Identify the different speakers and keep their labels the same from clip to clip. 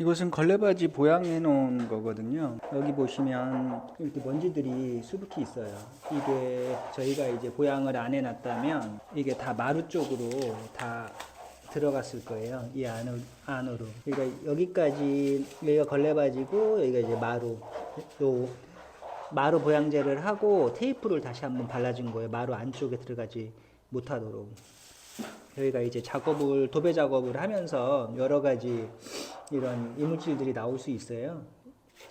Speaker 1: 이것은 걸레바지 보양해 놓은 거거든요. 여기 보시면 이렇게 먼지들이 수북히 있어요. 이게 저희가 이제 보양을 안 해놨다면 이게 다 마루 쪽으로 다 들어갔을 거예요. 이 안으로. 안으로. 그러니까 여기까지 여기가 걸레바지고 여기가 이제 마루. 요 마루 보양제를 하고 테이프를 다시 한번 발라준 거예요. 마루 안쪽에 들어가지 못하도록. 저희가 이제 작업을 도배 작업을 하면서 여러 가지 이런 이물질들이 나올 수 있어요.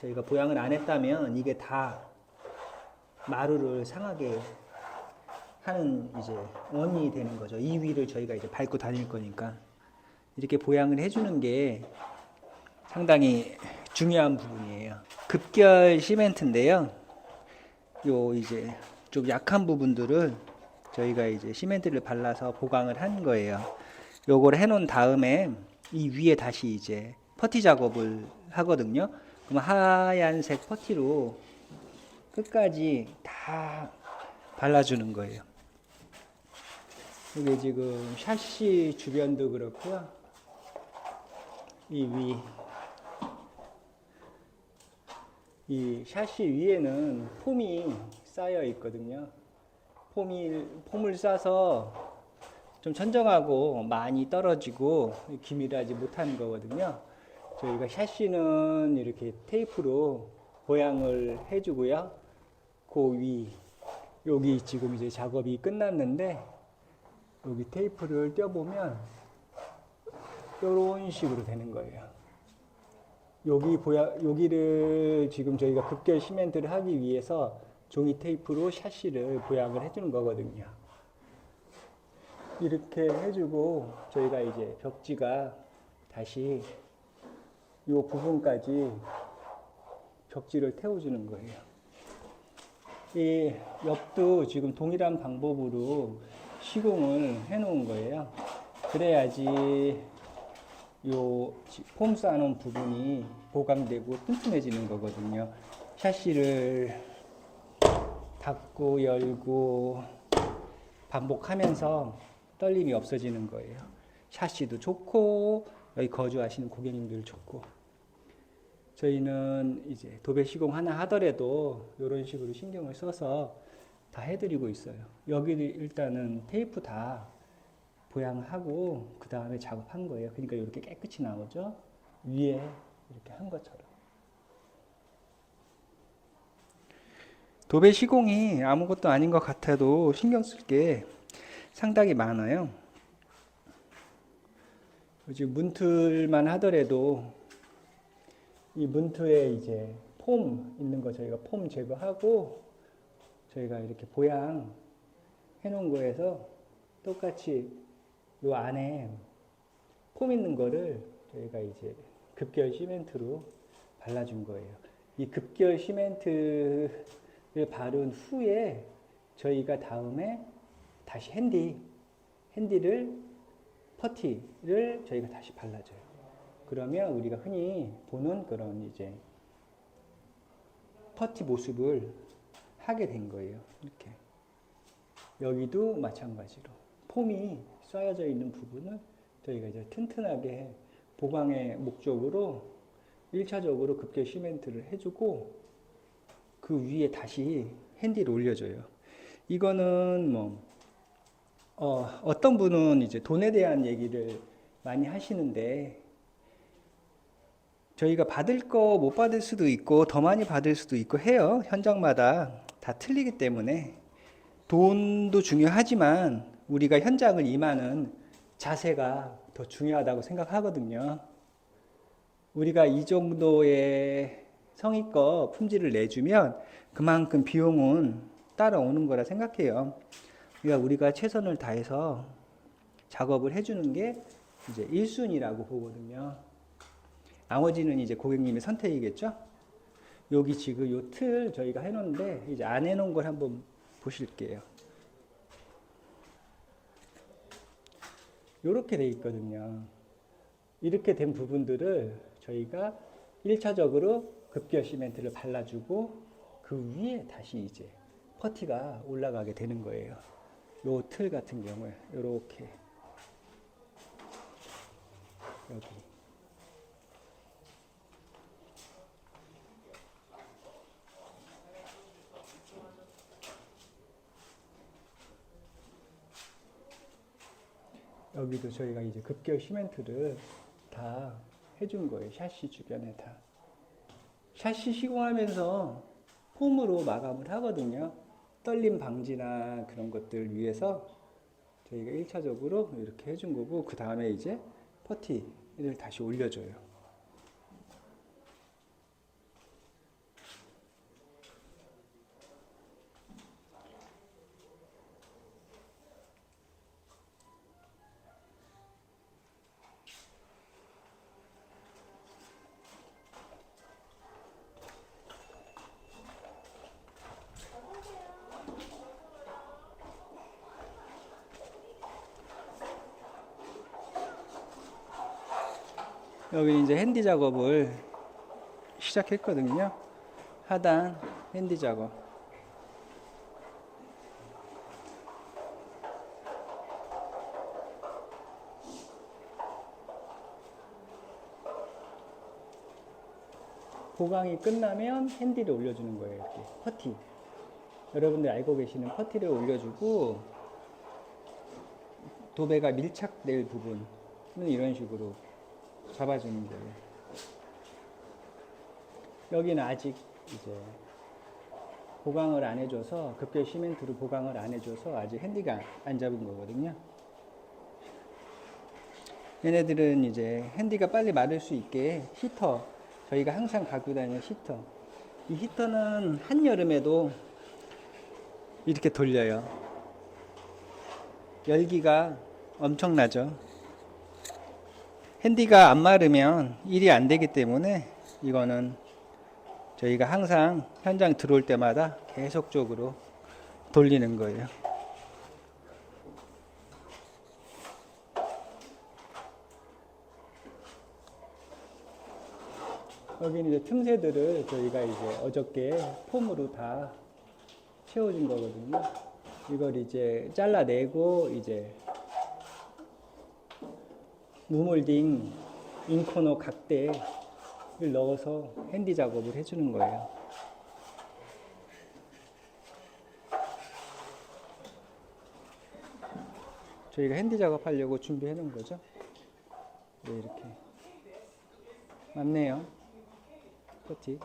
Speaker 1: 저희가 보양을 안 했다면 이게 다 마루를 상하게 하는 이제 원인이 되는 거죠. 이 위를 저희가 이제 밟고 다닐 거니까 이렇게 보양을 해주는 게 상당히 중요한 부분이에요. 급결 시멘트인데요. 요 이제 좀 약한 부분들을 저희가 이제 시멘트를 발라서 보강을 한 거예요. 요걸 해놓은 다음에 이 위에 다시 이제 퍼티 작업을 하거든요. 그럼 하얀색 퍼티로 끝까지 다 발라주는 거예요. 이게 지금 샤시 주변도 그렇고요. 이 위, 이 샤시 위에는 폼이 쌓여 있거든요. 폼이 폼을 싸서 좀 천정하고 많이 떨어지고 기밀하지 못하는 거거든요. 저희가 샤시는 이렇게 테이프로 보양을 해주고요. 그 위, 여기 지금 이제 작업이 끝났는데 여기 테이프를 떼어보면 이런 식으로 되는 거예요. 여기 보야 여기를 지금 저희가 급결 시멘트를 하기 위해서 종이 테이프로 샤시를 보양을 해주는 거거든요. 이렇게 해주고 저희가 이제 벽지가 다시 이 부분까지 벽지를 태워주는 거예요. 이 옆도 지금 동일한 방법으로 시공을 해놓은 거예요. 그래야지 요 폼 쌓아놓은 부분이 보강되고 튼튼해지는 거거든요. 샤시를 닫고 열고 반복하면서 떨림이 없어지는 거예요. 샤시도 좋고 여기 거주하시는 고객님들 좋고 저희는 이제 도배 시공 하나 하더라도 이런 식으로 신경을 써서 다 해드리고 있어요. 여기 일단은 테이프 다 보양하고 그 다음에 작업한 거예요. 그러니까 이렇게 깨끗이 나오죠. 위에 이렇게 한 것처럼. 도배 시공이 아무것도 아닌 것 같아도 신경 쓸 게 상당히 많아요. 지금 문틀만 하더라도 이 문틀에 이제 폼 있는 거 저희가 폼 제거하고 저희가 이렇게 보양 해놓은 거에서 똑같이 요 안에 폼 있는 거를 저희가 이제 급결 시멘트로 발라준 거예요. 이 급결 시멘트를 바른 후에 저희가 다음에 다시 핸디, 핸디를, 퍼티를 저희가 다시 발라줘요. 그러면 우리가 흔히 보는 그런 이제 퍼티 모습을 하게 된 거예요. 이렇게. 여기도 마찬가지로. 폼이 쌓여져 있는 부분을 저희가 이제 튼튼하게 보강의 목적으로 1차적으로 급결 시멘트를 해주고 그 위에 다시 핸디를 올려줘요. 이거는 뭐, 어, 어떤 분은 이제 돈에 대한 얘기를 많이 하시는데 저희가 받을 거 못 받을 수도 있고 더 많이 받을 수도 있고 해요. 현장마다 다 틀리기 때문에 돈도 중요하지만 우리가 현장을 임하는 자세가 더 중요하다고 생각하거든요. 우리가 이 정도의 성의껏 품질을 내주면 그만큼 비용은 따라오는 거라 생각해요. 그러니까 우리가 최선을 다해서 작업을 해주는 게 이제 1순위라고 보거든요. 나머지는 이제 고객님의 선택이겠죠? 여기 지금 요 틀 저희가 해놓은데 이제 안 해놓은 걸 한번 보실게요. 이렇게 돼 있거든요. 이렇게 된 부분들을 저희가 1차적으로 급결 시멘트를 발라주고 그 위에 다시 이제 퍼티가 올라가게 되는 거예요. 요 틀 같은 경우에 이렇게 여기 여기도 저희가 이제 급결 시멘트를 다 해준 거예요. 샤시 주변에 다. 샤시 시공하면서 폼으로 마감을 하거든요. 떨림 방지나 그런 것들 위해서 저희가 1차적으로 이렇게 해준 거고 그 다음에 이제 퍼티를 다시 올려줘요. 여기 이제 핸디 작업을 시작했거든요. 하단 핸디 작업. 보강이 끝나면 핸디를 올려주는 거예요. 이렇게 퍼티. 여러분들 알고 계시는 퍼티를 올려주고 도배가 밀착될 부분은 이런 식으로 잡아주는 거예요. 여기는 아직 이제 보강을 안 해줘서 급결 시멘트로 보강을 안 해줘서 아직 핸디가 안 잡은 거거든요. 얘네들은 이제 핸디가 빨리 마를 수 있게 히터 저희가 항상 갖고 다니는 히터 이 히터는 한여름에도 이렇게 돌려요. 열기가 엄청나죠. 핸디가 안 마르면 일이 안 되기 때문에 이거는 저희가 항상 현장 들어올 때마다 계속적으로 돌리는 거예요. 여기는 이제 틈새들을 저희가 이제 어저께 폼으로 다 채워준 거거든요. 이걸 이제 잘라내고 이제 무몰딩 인코너 각대를 넣어서 핸디 작업을 해주는 거예요. 저희가 핸디 작업하려고 준비해 놓은 거죠. 네, 이렇게. 맞네요. 그렇지.